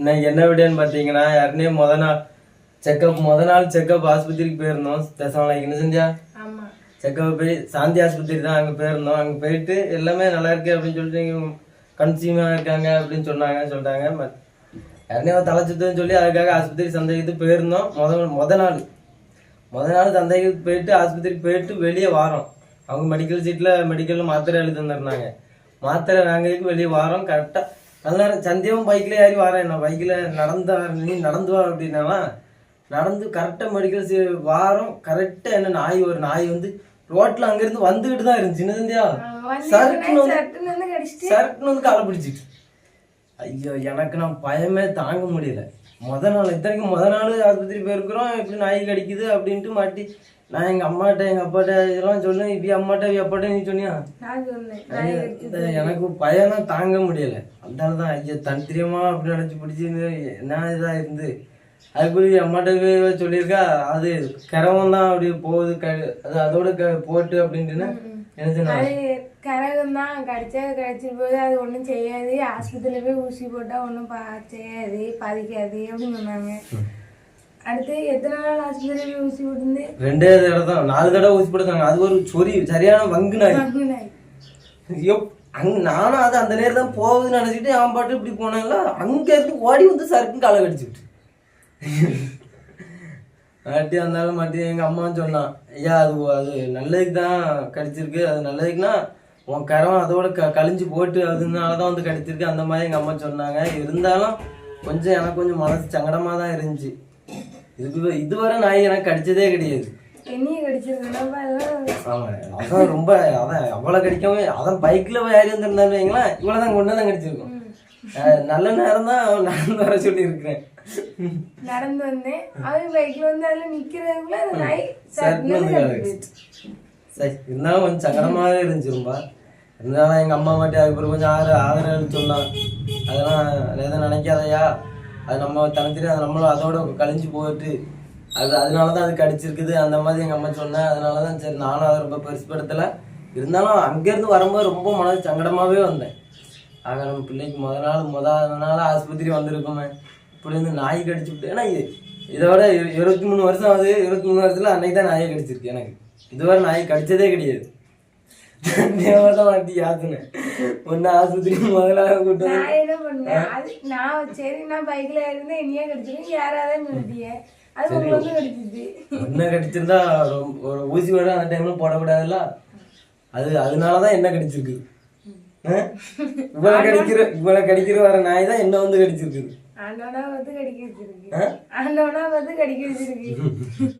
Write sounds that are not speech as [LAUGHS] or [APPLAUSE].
இன்னைக்கு என்ன விடன்னு பார்த்தீங்கன்னா யாருனே முத நாள் செக்கப் முத நாள் செக்கப் ஆஸ்பத்திரிக்கு போயிருந்தோம். தசமலைக்கு என்ன செஞ்சா செக்கப் போய் சாந்தி ஆஸ்பத்திரி தான் அங்கே போயிருந்தோம். அங்கே போயிட்டு எல்லாமே நல்லா இருக்கு அப்படின்னு சொல்லிட்டு கன்சியூமாக இருக்காங்க அப்படின்னு சொன்னாங்க சொல்லிட்டாங்க. மத் யாருனே தலை சுத்தம்னு சொல்லி அதுக்காக ஆஸ்பத்திரி சந்தேகத்துக்கு போயிருந்தோம். முத முத நாள். முத நாள் சந்தேகத்துக்கு போயிட்டு ஆஸ்பத்திரிக்கு போயிட்டு வெளியே வாரோம். அவங்க மெடிக்கல் சீட்டில் மெடிக்கலில் மாத்திரை எழுதி தந்துருந்தாங்க. மாத்திரை வாங்குறதுக்கு வெளியே வாரோம். கரெக்டாக நேரம் சந்தியாவும் பைக்கில் ஏறி வரேன் நான். பைக்கில் நடந்து நீ நடந்து வா அப்படின்னாலாம் நடந்து கரெக்டாக மெடிக்கல் வாரம் கரெக்டாக என்ன நாய் ஒரு நாய் வந்து ரோட்டில் அங்கேருந்து வந்துக்கிட்டு தான் இருந்துச்சு. என்ன சந்தியா? சருக்குன்னு வந்து சரக்குன்னு வந்து காலை பிடிச்சிட்டு. ஐயோ எனக்கு நான் பயமே தாங்க முடியல. முத நாள் இத்தனைக்கும் முத நாள் ஆஸ்பத்திரி போயிருக்கிறோம். இப்படி நாய் கடிக்குது அப்படின்ட்டு மாட்டி நான் எங்கள் அம்மாட்ட எங்கள் அப்பாட்ட இதெல்லாம் சொல்லுவேன் இப்படி அம்மாட்ட இப்படி அப்பாட்ட நீ சொன்னியா? எனக்கு பயம் தாங்க முடியல. அதனால தான் ஐயா தந்திரியமா அப்படி நினச்சி பிடிச்சிருந்து என்ன இதாக இருந்து? அதுக்குரிய அம்மாட்ட போய் சொல்லியிருக்கா அது கிரவம் தான் அப்படி போகுது க அது அதோட க போட்டு அப்படின்ட்டுன்னு. கரகம் தான் கடிச்சா கடிச்சிட்டு போது அது ஒன்றும் செய்யாது. ஆஸ்பத்திரியில் போய் ஊசி போட்டால் ஒன்றும் பா செய்யாது பாதிக்காது அப்படின்னு சொன்னாங்க. அடுத்து எத்தனை நாள் ஆஸ்பத்திரியில் போய் ஊசி போட்டு ரெண்டே தடவை தான். நாலு தடவை ஊசி போட்டுருக்காங்க அது ஒரு சொறி சரியான வங்கு நாய் ஐயோ அங்க நானும் அது அந்த நேரம் தான் போகுதுன்னு நினைச்சிட்டு அவன் பாட்டு இப்படி போனாங்களா அங்க இருந்து ஓடி வந்து சருக்குன்னு காலை கடிச்சுட்டு மாட்டி வந்தாலும் மாட்டி எங்க அம்மா சொன்னான் ஐயா அது அது நல்லதுக்கு தான் கடிச்சிருக்கு அது நல்லதுக்குன்னா உன் கரம் அதோட க கழிஞ்சு போட்டு அதனால தான் வந்து கடிச்சிருக்கு அந்த மாதிரி எங்க அம்மா சொன்னாங்க. இருந்தாலும் கொஞ்சம் எனக்கு கொஞ்சம் மனசு சங்கடமா தான் இருந்துச்சு. இதுக்கு இதுவரை நாய் எனக்கு கடிச்சதே கிடையாது. என்னையும் கடிச்சிருக்கேன் ஆமா அதான் ரொம்ப அதான் அவ்வளோ கடிக்கவே அதான் பைக்கில் ஏறி வந்திருந்தாரு வைங்களேன் இவ்வளோ தான் கொண்டு தான் கடிச்சிருக்கோம். நல்ல நேரம் தான் நடந்து வர சொல்லியிருக்கிறேன். நடந்து வந்தேன் அவன் பைக்கில் வந்து அதில் அந்த நாய் கடிச்சிட்டு சரி இருந்தாலும் கொஞ்சம் சங்கடமாகவே இருந்துச்சு ரொம்ப இருந்தாலும் எங்கள் அம்மா மாட்டி அதுக்கப்புறம் கொஞ்சம் ஆறு ஆதரவு சொன்னான். அதெல்லாம் எதுவும் நினைக்காதயா. அது நம்ம தனித்திரி அது நம்மளும் அதோட கழிஞ்சு போயிட்டு. அது அதனால தான் அது கடிச்சிருக்குது. அந்த மாதிரி எங்கள் அம்மா சொன்னேன் அதனால தான் சரி நானும் அதை ரொம்ப பெருசுப்படுத்தலை. இருந்தாலும் அங்கேருந்து வரும்போது ரொம்ப மனது சங்கடமாகவே வந்தேன். ஆக நம்ம பிள்ளைக்கு முத நாள் முத நாள் ஆஸ்பத்திரி வந்திருக்கோமே. இப்படி வந்து நாய் கடிச்சு விட்டு ஏன்னா இது இதோட இரு- இருபத்தி மூணு வருஷம் ஆகுது இருபத்தி மூணு வருஷத்துல அன்னைக்கு தான் நாயை கடிச்சிருக்கு எனக்கு. இதுவரை நாய் கடிச்சதே கிடையாது. வாட்டி யாத்துனேன் ஒன்று ஆஸ்பத்திரி முதலாக கூட்டு வந்து- நான் என்ன பண்ணேன்? நான் சரி நான் பைக்ல இருந்து என்னையே கடிச்சிருக்கேன் யாராவது நிறுத்திய. அது உங்களுக்கு கடிச்சிச்சு. என்ன கடிச்சிருந்தா ரொம்ப- ஒரு ஊசி வர அந்த டைம்ல போடக்கூடாதுல்ல? அது அதனால தான் என்ன கடிச்சிருக்கு? இவ்வளவு கடிக்கிற இவ்வளவு கடிக்கிற வர நாய் தான் என்ன வந்து கடிச்சிருக்கு ஆண்டோனா வந்து கடிக்க வச்சிருக்கு ஆண்டோனா வந்து கடிக்க வச்சிருக்கு [LAUGHS]